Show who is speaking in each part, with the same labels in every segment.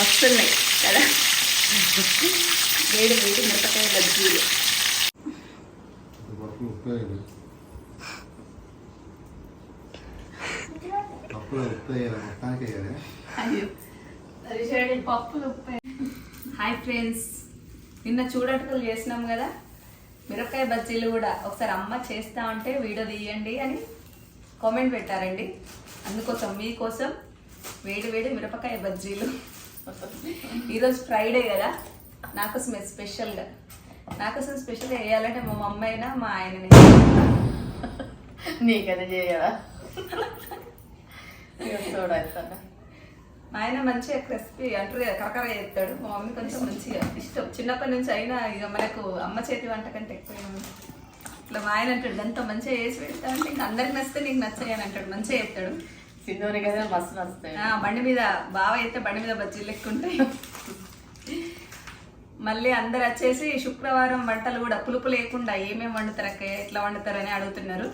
Speaker 1: వస్తున్నాయి కదా. వేడి వేడి మిరపకాయ బజ్జీలు
Speaker 2: పప్పులు
Speaker 1: హాయ్ ఫ్రెండ్స్. నిన్న చూడటకులు చేసినాం కదా? మిరపకాయ బజ్జీలు కూడా ఒకసారి అమ్మ చేస్తా ఉంటే వీడియో తీయండి అని కామెంట్ పెట్టారండి. అందుకోసం మీకోసం వేడి వేడి మిరపకాయ బజ్జీలు. ఈరోజు ఫ్రైడే కదా? నాకోసం స్పెషల్గా నాకోసం స్పెషల్గా వేయాలంటే మా మమ్మీ అయినా మా ఆయనని.
Speaker 3: నీకది చేయవా? చూడేస్తాను
Speaker 1: మా ఆయన మంచిగా క్రిస్పీ అంటారు కదా కరకర చేస్తాడు. మా మమ్మీ కొంచెం మంచిగా ఇష్టం. చిన్నప్పటి నుంచి అయినా ఇక మనకు అమ్మ చేతి వంట కంటే ఎక్కువ ఇట్లా మా ఆయన అంటాడు ఎంత మంచిగా చేసి పెడతా అంటే ఇంక అందరికి నచ్చితే నీకు నచ్చాయి అని అంటాడు. మంచిగా చేస్తాడు.
Speaker 3: కదా మస్తు నచ్చుతాయి
Speaker 1: ఆ, బండి మీద బావ అయితే బండి మీద బజ్జీలు లెక్క ఉంటాయి మళ్ళీ అందరు వచ్చేసి శుక్రవారం వంటలు కూడా పులుపు లేకుండా ఏమేమి వండుతారు అక్క ఎట్లా వండుతారని అడుగుతున్నారు.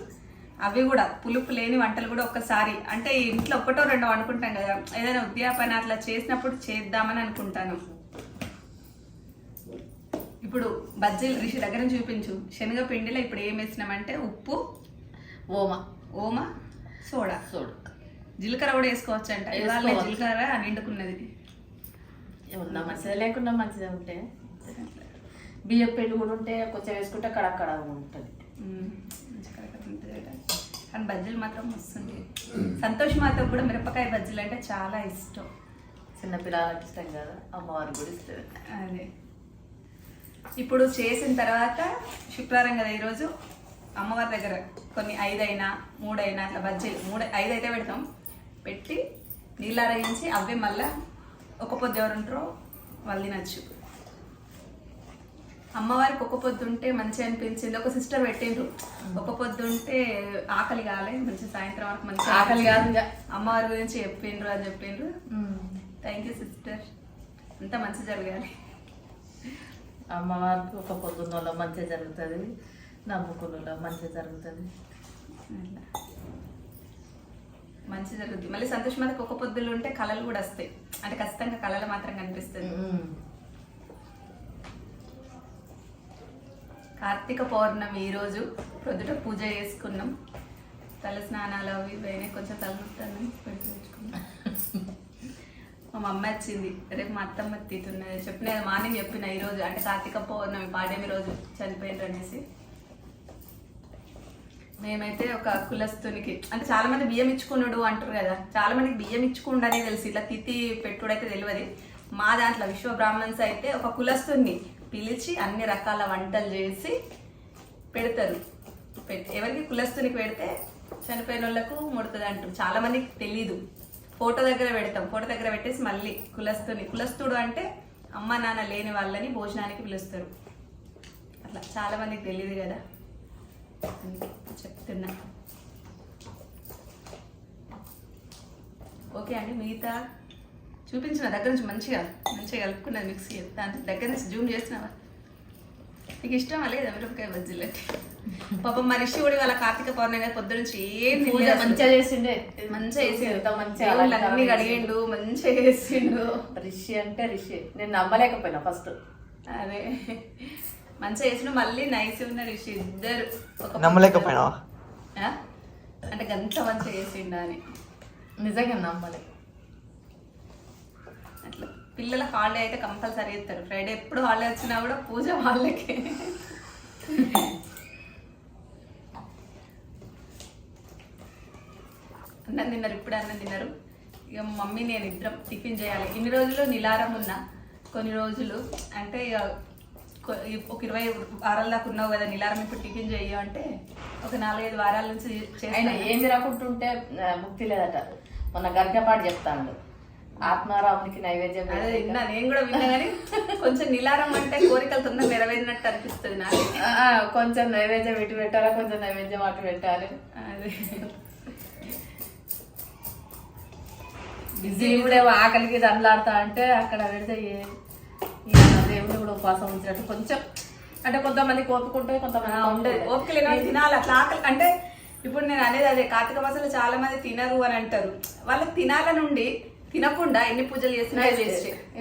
Speaker 1: అవి కూడా పులుపు లేని వంటలు కూడా ఒక్కసారి అంటే ఇంట్లో ఒకటో రెండో అనుకుంటాం కదా ఏదైనా ఉద్యాపన అట్లా చేసినప్పుడు చేద్దామని అనుకుంటాను. ఇప్పుడు బజ్జీలు రిషి దగ్గర చూపించు. శనగపిండిలో ఇప్పుడు ఏం వేసినామంటే ఉప్పు
Speaker 3: ఓమ.
Speaker 1: ఓమ సోడా.
Speaker 3: చూడు
Speaker 1: జీలకర్ర కూడా వేసుకోవచ్చు అంట ఇవాళ. జీలకర్ర నిండుకున్నది.
Speaker 3: ఉన్నా మంచిది లేకుండా మంచిదే ఉంటే. బియ్యం పిండి కూడా ఉంటే కొంచెం వేసుకుంటే అక్కడక్కడ ఉంటుంది.
Speaker 1: కానీ బజ్జీలు మాత్రం వస్తుంది సంతోష్ మాత్రం కూడా మిరపకాయ బజ్జీలు అంటే చాలా ఇష్టం.
Speaker 3: చిన్న పిల్లలకి ఇష్టం కదా అమ్మవారికి కూడా ఇష్టం
Speaker 1: అదే. ఇప్పుడు చేసిన తర్వాత శుక్రవారం కదా ఈరోజు? అమ్మవారి దగ్గర కొన్ని ఐదైనా మూడైనా అట్లా బజ్జీలు మూడు ఐదు అయితే పెడతాం. పెట్టి నీళ్ళారగించి అవే మళ్ళా ఒక పొద్దు ఎవరు ఉంటారో వాళ్ళు తినచ్చు. అమ్మవారికి ఒక పొద్దు ఉంటే మంచి అనిపించింది. ఒక సిస్టర్ పెట్టిండ్రు. ఒక పొద్దు ఉంటే ఆకలి కాలే మంచి సాయంత్రం వరకు మంచి
Speaker 3: ఆకలి కాదు.
Speaker 1: అమ్మవారి గురించి చెప్పిండ్రు అని చెప్పిండ్రు. థ్యాంక్ యూ సిస్టర్ అంతా మంచి జరగాలి.
Speaker 3: అమ్మవారికి ఒక పొద్దున్నలో మంచిగా జరుగుతుంది నమ్ముకున్నలో మంచిగా జరుగుతుంది.
Speaker 1: మంచి జరుగుతుంది మళ్ళీ సంతోష్ మాతకు ఒక పొద్దులు ఉంటే కళలు కూడా వస్తాయి. అంటే ఖచ్చితంగా కళలు మాత్రం కనిపిస్తుంది. కార్తీక పౌర్ణమి ఈ రోజు ప్రొద్దుట పూజ చేసుకున్నాం. తల స్నానాలు అవి ఇవి కొంచెం తలనొప్పాలని మా అమ్మ వచ్చింది. రేపు మా అత్తమ్మ తీతున్నది చెప్పిన మార్నింగ్ చెప్పిన ఈరోజు అంటే కార్తీక పౌర్ణమి పాడేమి రోజు చనిపోయినారు అనేసి. మేమైతే ఒక కులస్తునికి అంటే చాలా మంది బియ్యం ఇచ్చుకున్నాడు అంటారు కదా. చాలా మందికి బియ్యం ఇచ్చుకుండనే తెలుసు. ఇట్లా తిథి పెట్టుడైతే తెలియదు. మా దాంట్లో విశ్వ బ్రాహ్మణ్స్ అయితే ఒక కులస్తుని పిలిచి అన్ని రకాల వంటలు చేసి పెడతారు. ఎవరికి కులస్తునికి పెడితే చనిపోయిన వాళ్ళకు ముడుతుంది అంటారు చాలా మందికి తెలీదు. ఫోటో దగ్గర పెడతాం. ఫోటో దగ్గర పెట్టేసి మళ్ళీ కులస్తుని కులస్తుడు అంటే అమ్మ నాన్న లేని వాళ్ళని భోజనానికి పిలుస్తారు. అట్లా చాలా మందికి తెలియదు కదా. అందుకే చెప్తున్నా. ఓకే అండి మిగతా చూపించిన దగ్గర నుంచి మంచిగా మంచిగా కలుపుకున్నది మిక్సీ దాని దగ్గర నుంచి జూమ్ చేస్తున్నావా? నీకు ఇష్టం లేదా మిరపకాయ బజ్జీలు అంటే? పాపం మనిషి కూడా వాళ్ళ కార్తీక పౌర్ణమి కదా పొద్దు నుంచి ఏం.
Speaker 3: మంచిగా చేసిండే.
Speaker 1: మంచిగా
Speaker 3: ఎంత మంచిగా
Speaker 1: అన్ని
Speaker 3: చేసిండు.
Speaker 1: కడిగిండు మంచిగా వేసిండు
Speaker 3: రిషి అంటే రిషి. నేను నమ్మలేకపోయినా ఫస్ట్.
Speaker 1: అదే. మంచిగా వేసిండు మళ్ళీ నైస్ ఉన్నారు ఇషి ఇద్దరు.
Speaker 4: నమ్మలేకపోయినావా?
Speaker 1: అంటే గంత మంచిగా వేసిండు అని.
Speaker 3: నిజంగా నమ్మలే.
Speaker 1: అట్లా. పిల్లల హాలిడే అయితే కంపల్సరీ ఇస్తారు ఫ్రైడే ఎప్పుడు హాలిడే వచ్చినా కూడా పూజ వాళ్ళకి. అన్నం తిన్నారు ఇప్పుడు అన్నం తిన్నారు. ఇక మమ్మీ నేను ఇద్దరం టిఫిన్ చేయాలి. ఇన్ని రోజులు నిలారం ఉన్నా. కొన్ని రోజులు. అంటే ఇక ఒక ఇరవై వారాల దాకా ఉన్నావు కదా నిలారం ఇప్పుడు టిఫిన్ చెయ్యి అంటే ఒక నాలుగైదు వారాల నుంచి
Speaker 3: ఆయన ఏం తినకుంటుంటే ఆ, ముక్తి లేదట. మొన్న గర్గపాటు చెప్తాను ఆత్మారామునికి నైవేద్యం
Speaker 1: అదే విన్నా నేను కూడా విన్నా కానీ కొంచెం నిలారం అంటే కోరికలు తొందర నెరవేరినట్టు అనిపిస్తుంది నాకు.
Speaker 3: కొంచెం నైవేద్యం ఇటు పెట్టాలా కొంచెం నైవేద్యం అటు పెట్టాలి.
Speaker 1: అదే.
Speaker 3: బిజీ కూడా ఆకలికి దండలాడతా అంటే అక్కడ పెడితే దేవుడు కూడా ఉపవాసం ఉంచినట్టు కొంచెం అంటే కొంతమంది కోపుకుంటే కొంతమంది
Speaker 1: ఉండదు ఓపిక లేని తినాలి. అట్లా ఆకలి అంటే ఇప్పుడు నేను అనేది అదే కార్తీక మాసంలో చాలా మంది తినరు అని అంటారు. వాళ్ళకి తినాలని ఉండి తినకుండా ఎన్ని పూజలు చేసినా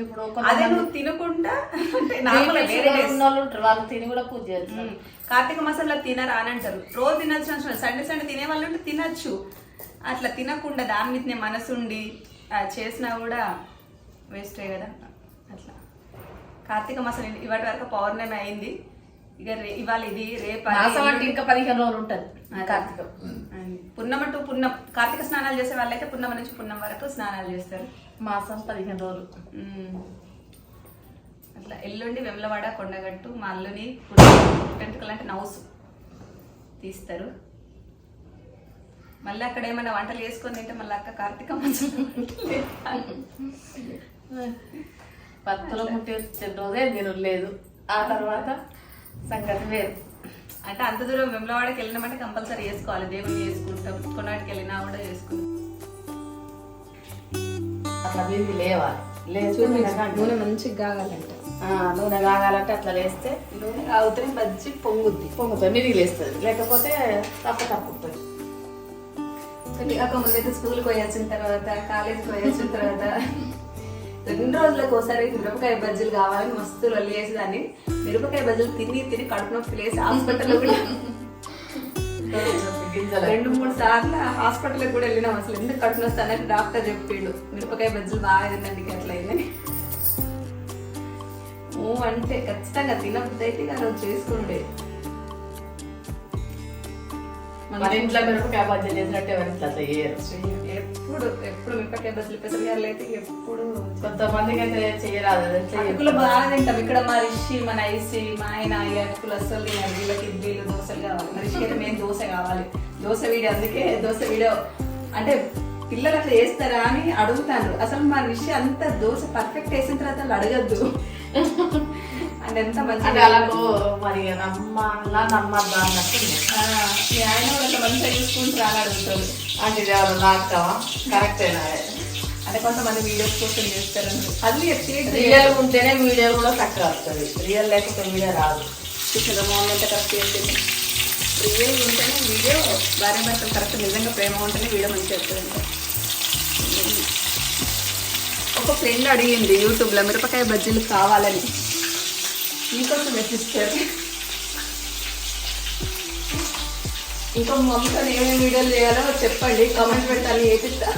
Speaker 3: ఇప్పుడు
Speaker 1: అదే నువ్వు తినకుండా
Speaker 3: వాళ్ళు ఉంటారు. వాళ్ళు తిని కూడా పూజ చేస్తారు.
Speaker 1: కార్తీక మాసంలో తినరా అని అంటారు. రోజు తినచ్చు అవసరం సండే సండే తినే వాళ్ళు ఉంటే తినచ్చు. అట్లా తినకుండా దాని మీదనే మనసుండి చేసినా కూడా వేస్టే కదా. కార్తీక మాసం ఇవాటి వరకు పౌర్ణమి అయింది. ఇక రే- ఇవాళ ఇది రేపు
Speaker 3: ఇంకా పదిహేను రోజులు ఉంటుంది కార్తీకం.
Speaker 1: పున్నమ టు పున్నం కార్తీక స్నానాలు చేసే వాళ్ళైతే పున్నమ నుంచి పున్నం వరకు స్నానాలు చేస్తారు.
Speaker 3: మాసం పదిహేను రోజులు.
Speaker 1: అట్లా ఎల్లుండి వెమ్లవాడ కొండగట్టు మా అల్లుని పుట్టెంటుకలు అంటే నౌసు తీస్తారు. మళ్ళీ అక్కడ ఏమైనా వంటలు చేసుకొని తింటే మళ్ళీ అక్క కార్తీక మాసం వంటలు చేస్తాను.
Speaker 3: పత్తులో పుట్టి వచ్చిన రోజే నేను లేదు. ఆ తర్వాత సంగతి వేరు.
Speaker 1: అంటే అంత దూరం వెమ్లవాడకి వెళ్ళినామంటే కంపల్సరీ చేసుకోవాలి దేవుని చేసుకుంటాం కొన్నాటికి వెళ్ళినా కూడా చేసుకుంటాం
Speaker 3: అట్లా వీధి లేవాలి. లేచి
Speaker 1: నూనె మంచిగా కాగాలంట.
Speaker 3: ఆ, నూనె కాగాలంటే అట్లా లేస్తే
Speaker 1: నూనె కాగుతూనే బజ్జి పొంగుద్ది.
Speaker 3: పొంగుతుంది మిరిగి లేస్తుంది లేకపోతే తప్ప తప్పుతుంది.
Speaker 1: కాక ముందైతే స్కూల్కి పోయాల్సిన తర్వాత కాలేజీకి పోయాల్సిన తర్వాత రెండు రోజులకు ఒకసారి మిరపకాయ బజ్జీలు కావాలని మస్తు లొల్లి చేసేదాన్ని మిరపకాయ బజ్జీలు తిని తిని కడుపు నొప్పి లేసి హాస్పిటల్లో కూడా రెండు మూడు సార్లు హాస్పిటల్కి కూడా వెళ్ళినాం అసలు. ఎందుకు కడుపు అన్నట్టు డాక్టర్ చెప్పిండు. మిరపకాయ బజ్జీలు బాగా తినండి ఊ అంటే ఖచ్చితంగా తినబుద్ధి అయితే చేసుకుండే
Speaker 3: మన ఇంట్లో మిరపకాయ బజ్జీ చేసినట్టు ఎవరి ఇంట్లో అట్లా చేయరు.
Speaker 1: ఎప్పుడు ఎప్పుడు మిరపకాయ బజ్జీలు పెసరగాయలు అయితే ఎప్పుడు
Speaker 3: కొంతమందికి అయితే చేయరాదు
Speaker 1: అటుకులు బాగా తింటాం. ఇక్కడ మా రిషి మా నైసి మా ఆయన ఈ అటుకులు అస్సలు తినరు. వీళ్ళకి ఇడ్లీలు దోశలు కావాలి. మా రిషికి అయితే మెయిన్ దోశ కావాలి. దోశ వీడియో అందుకే దోశ వీడియో. అంటే పిల్లలు అట్లా చేస్తారా అని అడుగుతాను అసలు మా రిషి అంత దోశ పర్ఫెక్ట్ వేసిన తర్వాత వాళ్ళు అడగద్దు. అంటే ఎంత మంచిగా
Speaker 3: అలాగో మరి నమ్మాలా నమ్మద్దా అన్నట్టు
Speaker 1: మీ ఆయన కూడా మంచిగా చూసుకుంటారా అని అడుగుతాడు.
Speaker 3: అంటే ఎవరు నాటకమా కరెక్టేనా?
Speaker 1: అంటే కొంతమంది వీడియోస్ కోసం చేస్తారు అది
Speaker 3: రియల్ ఉంటేనే వీడియో కూడా చక్కగా వస్తుంది రియల్ లేకపోతే వీడియో రాదు.
Speaker 1: చూసారా మా మమ్మీ ఎంత కరెక్ట్ చేసింది. రియల్ ఉంటేనే వీడియో భార్య భర్తలు కరెక్ట్ నిజంగా ప్రేమ ఉంటేనే వీడియో మంచిగా వస్తుందంట ఒక ఫ్రెండ్ అడిగింది యూట్యూబ్లో మిరపకాయ బజ్జీలు కావాలని. మీకోసం మెచ్చిస్తారు ఇంకా మమ్మీతో ఏమేమి వీడియోలు చేయాలో చెప్పండి కామెంట్ పెడతాను ఏపిస్తా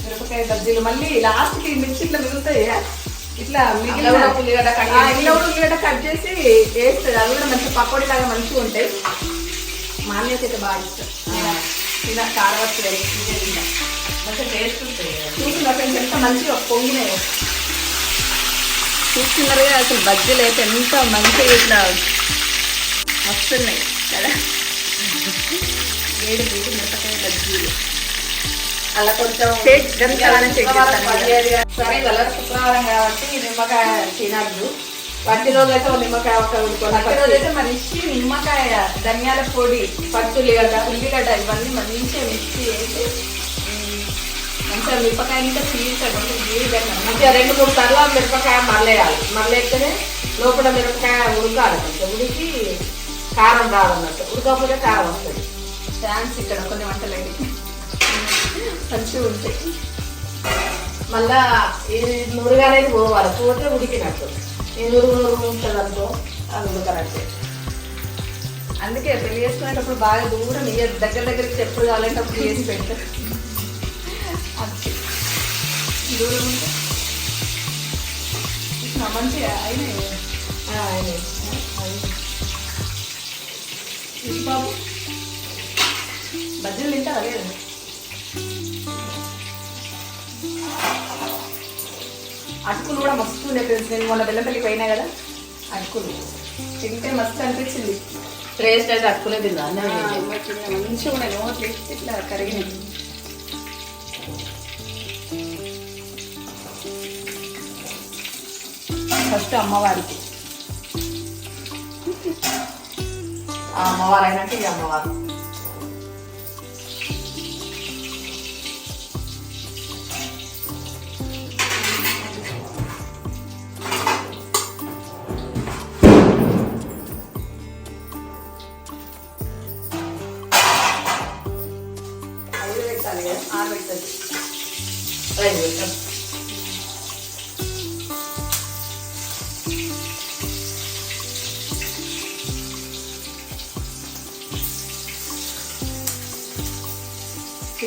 Speaker 1: మిరపకాయ బజ్జీలు మళ్ళీ లాస్ట్కి మిర్చి ఇట్లా మిగులుతాయి ఇట్లా మిగిలిన
Speaker 3: ఉల్లిగడ్డ
Speaker 1: ఇలా కూడా ఉల్లిగడ్డ కట్ చేసి వేస్తుంది అవి కూడా మంచి పకోడీ లాగా మంచిగా ఉంటాయి. మా అన్నయ్యకి అయితే బాగా ఇష్టం. తిన కారవచ్చు
Speaker 3: మంచిగా టేస్ట్ ఉంటుంది
Speaker 1: చూస్తున్నారు ఫ్రెండ్స్ ఎంత మంచిగా పొంగినాయి చూస్తున్నారు కదా అసలు బజ్జీలు అయితే ఎంత మంచిగా ఇట్లా వస్తున్నాయి కదా వేడి వేడి మిరపకాయ బజ్జీలు
Speaker 3: అలా కొంచెం సరే ఇవాళ శుక్రవారం కాబట్టి నిమ్మకాయ తినద్దు పట్టి రోజు అయితే ఒక నిమ్మకాయ ఒక
Speaker 1: పక్క రోజైతే మరి ఇచ్చి నిమ్మకాయ ధనియాల పొడి
Speaker 3: పచ్చి ఉల్లిగడ్డ
Speaker 1: ఉల్లిగడ్డ ఇవన్నీ మంచిగా మిక్సీ వేసి మంచిగా మిరపకాయ ఇంకా చీల్చాడు
Speaker 3: మంచిగా రెండు మూడు సార్లు మిరపకాయ మరలేయాలి. మరలేస్తేనే లోపల మిరపకాయ ఉడకాలి కొంచెం. ఉడికి కారం రాదన్నట్టు ఉడకపోతే కారం వస్తుంది.
Speaker 1: ఛాన్స్ ఇక్కడ కొన్ని వంటలండి మంచిగా ఉంటాయి
Speaker 3: మళ్ళా ఇది నురుగు అనేది పోవాలి. పోతే ఉడికినట్టు. ఈ నురుగు నురుగు ఉంటుంది అనుకో అది ఉడకనట్టు.
Speaker 1: అందుకే పెళ్ళి చేసుకునేటప్పుడు బాగా దూరం ఇయ్య దగ్గర దగ్గరికి ఎప్పుడు కావాలంటే అప్పుడు చేసి అది దూరం ఉంటే ఇట్లా మంచిగా అయినాయి బాబు బజ్జీలు తింటా అదే అటుకులు కూడా మస్తు ఉండే ఫ్రెండ్స్ నేను మొన్న బెల్లంపల్లి పోయినా కదా అటుకులు తింటే మస్తు అనిపించింది
Speaker 3: టేస్ట్ అయితే అటుకులే తిన్నా
Speaker 1: మంచిగా మంచిగా ఉన్నాయి. నోట్లు ఇట్లా కరిగినాయి. ఫస్ట్ అమ్మవారికి.
Speaker 3: అమ్మవారు అయినట్టు ఈ అమ్మవారు.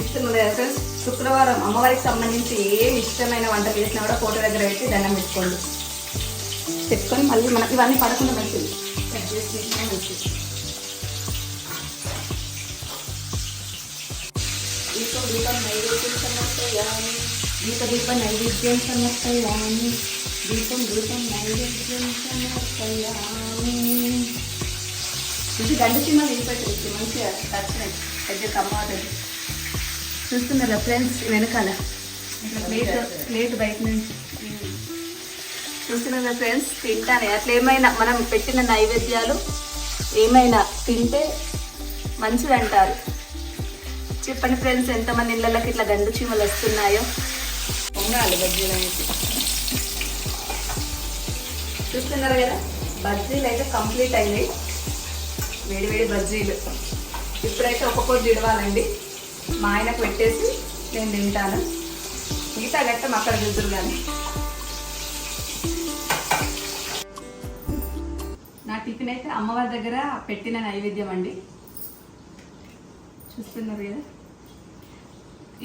Speaker 1: కదా ఫ్రెండ్స్ శుక్రవారం అమ్మవారికి సంబంధించి ఏం ఇష్టమైన వంట చేసినా కూడా ఫోటో దగ్గర పెట్టి దండం పెట్టుకోండి. పెట్టుకొని మళ్ళీ మనకి ఇవన్నీ పడకుండా మంచిది. కట్ చేసి మంచిది దీపం దీపం నైవేద్యం సమర్పయామి. దీప దీప నైవేద్యం సమర్పయామి. దీపం దీపం నైవేద్యం సమర్పయామి ఇది గంట చిన్న నిలిపెట్టి మంచిగా టచ్చినాయి పెద్ద కమ్మాలి చూస్తున్నారా ఫ్రెండ్స్ వెనకాల. ప్లేట్ ప్లేట్ బయట నుంచి. చూస్తున్నారా ఫ్రెండ్స్ తింటానే. అట్లా ఏమైనా మనం పెట్టిన నైవేద్యాలు ఏమైనా తింటే మంచిది అంటారు చెప్పండి ఫ్రెండ్స్ ఎంతమంది ఇళ్ళకి ఇట్లా గండు చీమలు వస్తున్నాయో? పొంగాలి బజ్జీలు అనేసి చూస్తున్నారు కదా? బజ్జీలు అయితే కంప్లీట్ అయినాయి. వేడి వేడి బజ్జీలు. ఇప్పుడైతే ఒక్కొక్కటి ఇడవాలండి. మా ఆయనకు పెట్టేసి నేను తింటాను. మిగతా గట్టం అక్కడ చూద్దరు కానీ. నా టిఫిన్ అయితే అమ్మవారి దగ్గర పెట్టిన నైవేద్యం అండి. చూస్తున్నారు కదా.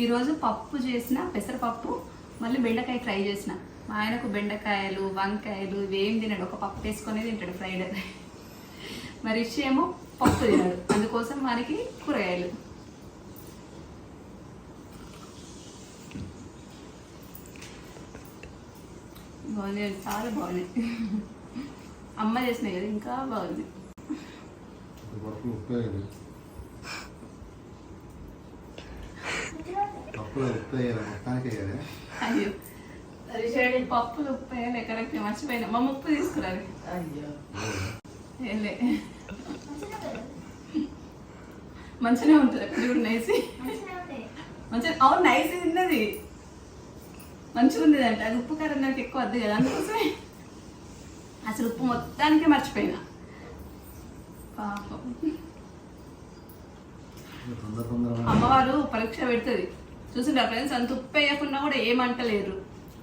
Speaker 1: ఈరోజు పప్పు చేసిన పెసరపప్పు మళ్ళీ బెండకాయ ఫ్రై చేసిన. మా ఆయనకు బెండకాయలు వంకాయలు ఇవేం తినడు. ఒక పప్పు వేసుకొని తింటాడు ఫ్రైడ్. మరి ఇచ్చి పప్పు తినడు. అందుకోసం మనకి కూరగాయలు. బాగుంది చాలా బాగుంది అమ్మ చేసినాయి కదా ఇంకా బాగుంది. అయ్యో. పప్పులు ఉప్పు వేయాలి కరెక్ట్ మర్చిపోయినా. మా ఉప్పు తీసుకురాలి
Speaker 3: అయ్యో.
Speaker 1: ఏంలే మంచిగా ఉంటుంది నైసి. మంచిగా అవును నైస్ తిన్నది మంచిగా ఉంది అంట అది ఉప్పు కారం నాకు ఎక్కువ వద్దు కదా అందుకోసమే. అసలు ఉప్పు మొత్తానికి మర్చిపోయినా. పాపం. అమ్మవారు పరీక్ష పెడుతుంది. చూసిండ్రా ఫ్రెండ్స్ అంత ఉప్పు వేయకుండా కూడా ఏమంటలేరు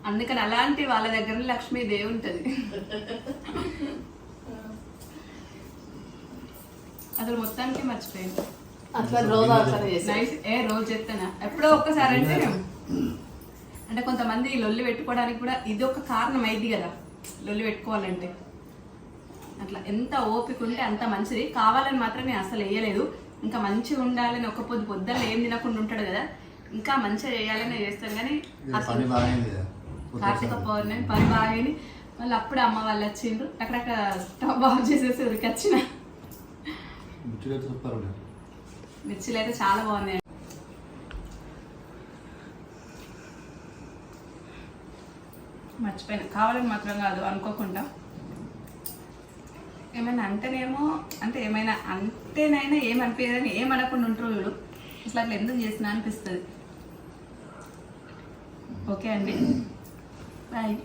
Speaker 1: అందుకని అలాంటి వాళ్ళ దగ్గర లక్ష్మీదేవి ఉంటుంది. అసలు మొత్తానికి మర్చిపోయింది
Speaker 3: అట్లా రోజు
Speaker 1: ఏ రోజు చెప్తానా ఎప్పుడో ఒక్కసారి అంటే అంటే కొంతమంది లొల్లి పెట్టుకోవడానికి కూడా ఇది ఒక కారణం అయింది కదా. లొల్లి పెట్టుకోవాలంటే. అట్లా ఎంత ఓపిక ఉంటే అంత మంచిది. కావాలని మాత్రం నేను అసలు వేయలేదు. ఇంకా మంచిగా ఉండాలని ఒక పొద్దు పొద్దున్న ఏం తినకుండా ఉంటాడు కదా. ఇంకా మంచిగా చేయాలని చేస్తాను కానీ కార్తీక పౌర్ణమి పని బాగాని. మళ్ళీ అప్పుడు అమ్మ వాళ్ళు వచ్చిండ్రు. అక్కడక్కడ స్టవ్ ఆఫ్ చేసేసి ఉరికి వచ్చిన
Speaker 2: ముచ్చుగా సూపర్ ఉన్నాయి.
Speaker 1: మిర్చిలు అయితే చాలా బాగున్నాయి మర్చిపోయినా. కావాలని మాత్రం కాదు అనుకోకుండా. ఏమైనా అంటేనేమో అంటే ఏమైనా అంటేనైనా ఏమనిపించదని ఏమనకుండా ఉంటారు వీడు అసలు అట్లా ఎందుకు చేసినా అనిపిస్తుంది. ఓకే అండి. బాయ్